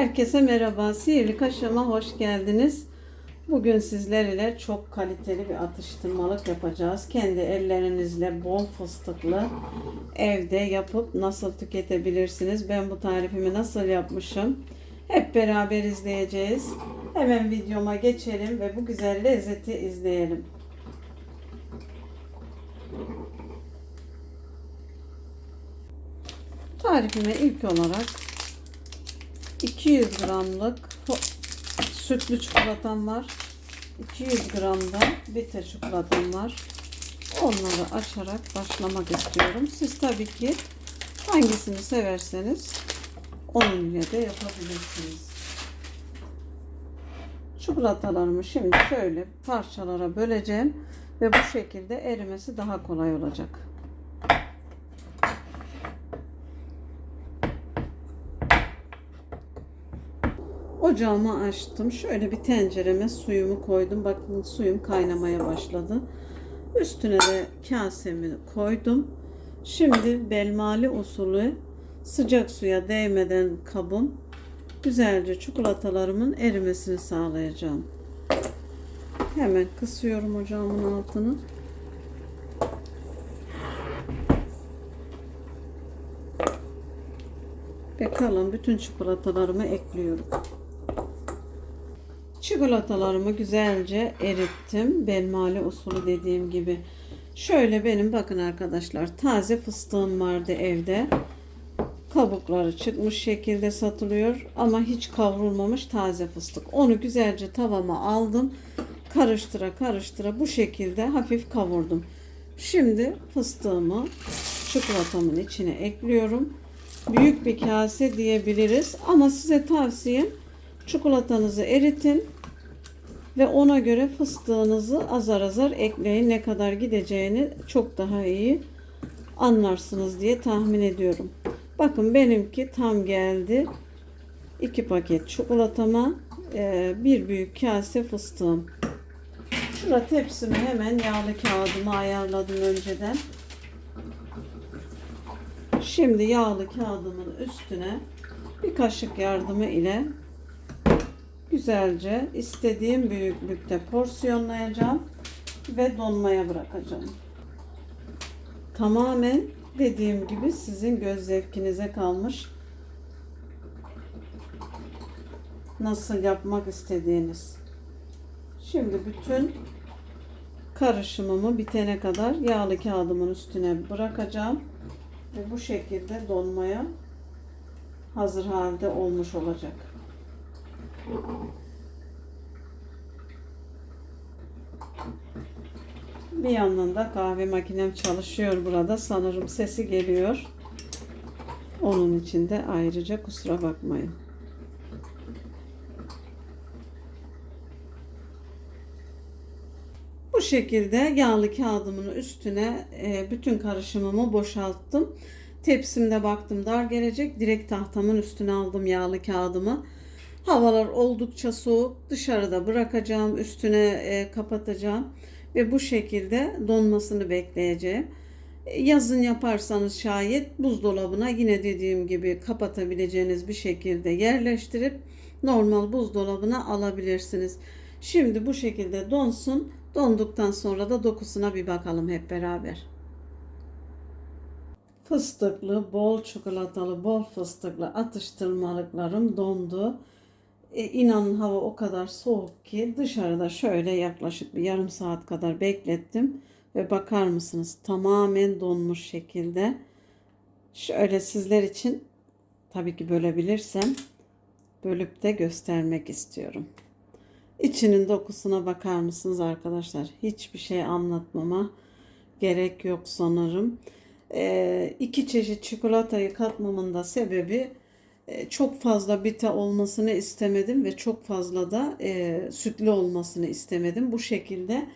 Herkese merhaba. Sihirli Kaşıma hoş geldiniz. Bugün sizler ile çok kaliteli bir atıştırmalık yapacağız. Kendi ellerinizle bol fıstıklı evde yapıp nasıl tüketebilirsiniz? Ben bu tarifimi nasıl yapmışım? Hep beraber izleyeceğiz. Hemen videoma geçelim ve bu güzel lezzeti izleyelim. Tarifime ilk olarak 200 gramlık sütlü çikolatam var. 200 gram da bitter çikolatam var. Onları açarak başlamak istiyorum. Siz tabii ki hangisini severseniz onun ile de yapabilirsiniz. Çikolatalarımı şimdi şöyle parçalara böleceğim ve bu şekilde erimesi daha kolay olacak. Ocağımı açtım. Şöyle bir tencereme suyumu koydum. Bakın suyum kaynamaya başladı. Üstüne de kasemi koydum. Şimdi belmali usulü sıcak suya değmeden kabım güzelce çikolatalarımın erimesini sağlayacağım. Hemen kısıyorum ocağımın altını. Ve kalan bütün çikolatalarımı ekliyorum. Çikolatalarımı güzelce erittim. Belmali usulü dediğim gibi. Şöyle benim bakın arkadaşlar taze fıstığım vardı evde. Kabukları çıkmış şekilde satılıyor ama hiç kavrulmamış taze fıstık. Onu güzelce tavama aldım. Karıştıra karıştıra bu şekilde hafif kavurdum. Şimdi fıstığımı çikolatamın içine ekliyorum. Büyük bir kase diyebiliriz ama size tavsiyem çikolatanızı eritin ve ona göre fıstığınızı azar azar ekleyin. Ne kadar gideceğini çok daha iyi anlarsınız diye tahmin ediyorum. Bakın benimki tam geldi. 2 paket çikolatama e, bir büyük kase fıstığım. Şurada tepsimi hemen yağlı kağıdımı ayarladım önceden. Şimdi yağlı kağıdımın üstüne bir kaşık yardımı ile güzelce istediğim büyüklükte porsiyonlayacağım ve donmaya bırakacağım. Tamamen dediğim gibi sizin göz zevkinize kalmış. Nasıl yapmak istediğiniz. Şimdi bütün karışımımı bitene kadar yağlı kağıdımın üstüne bırakacağım ve bu şekilde donmaya hazır halde olmuş olacak. Bir yandan da kahve makinem çalışıyor burada. Sanırım sesi geliyor. Onun için de ayrıca kusura bakmayın. Bu şekilde yağlı kağıdımın üstüne e, bütün karışımımı boşalttım. Tepsimde baktım dar gelecek. Direkt tahtamın üstüne aldım yağlı kağıdımı. Havalar oldukça soğuk. Dışarıda bırakacağım. Üstüne e, kapatacağım. Ve bu şekilde donmasını bekleyeceğim. E, yazın yaparsanız şayet buzdolabına yine dediğim gibi kapatabileceğiniz bir şekilde yerleştirip normal buzdolabına alabilirsiniz. Şimdi bu şekilde donsun. Donduktan sonra da dokusuna bir bakalım hep beraber. Fıstıklı, bol çikolatalı, bol fıstıklı atıştırmalıklarım dondu. E, inanın hava o kadar soğuk ki dışarıda şöyle yaklaşık bir yarım saat kadar beklettim. Ve bakar mısınız tamamen donmuş şekilde. Şöyle sizler için tabii ki bölebilirsem bölüp de göstermek istiyorum. İçinin dokusuna bakar mısınız arkadaşlar? Hiçbir şey anlatmama gerek yok sanırım. Ee, iki çeşit çikolatayı katmamın da sebebi çok fazla bite olmasını istemedim ve çok fazla da e, sütlü olmasını istemedim. Bu şekilde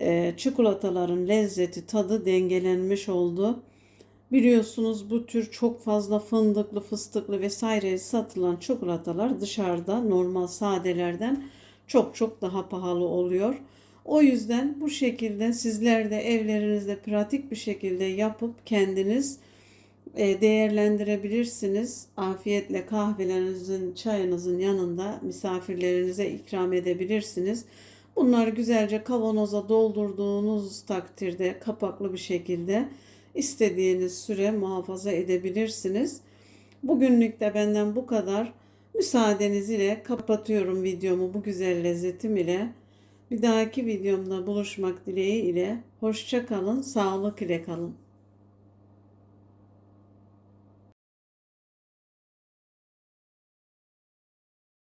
e, çikolataların lezzeti, tadı dengelenmiş oldu. Biliyorsunuz bu tür çok fazla fındıklı, fıstıklı vesaire satılan çikolatalar dışarıda normal sadelerden çok çok daha pahalı oluyor. O yüzden bu şekilde sizler de evlerinizde pratik bir şekilde yapıp kendiniz e, değerlendirebilirsiniz. Afiyetle kahvelerinizin, çayınızın yanında misafirlerinize ikram edebilirsiniz. Bunları güzelce kavanoza doldurduğunuz takdirde kapaklı bir şekilde istediğiniz süre muhafaza edebilirsiniz. Bugünlük de benden bu kadar. Müsaadeniz ile kapatıyorum videomu bu güzel lezzetim ile. Bir dahaki videomda buluşmak dileği ile hoşça kalın, sağlık ile kalın.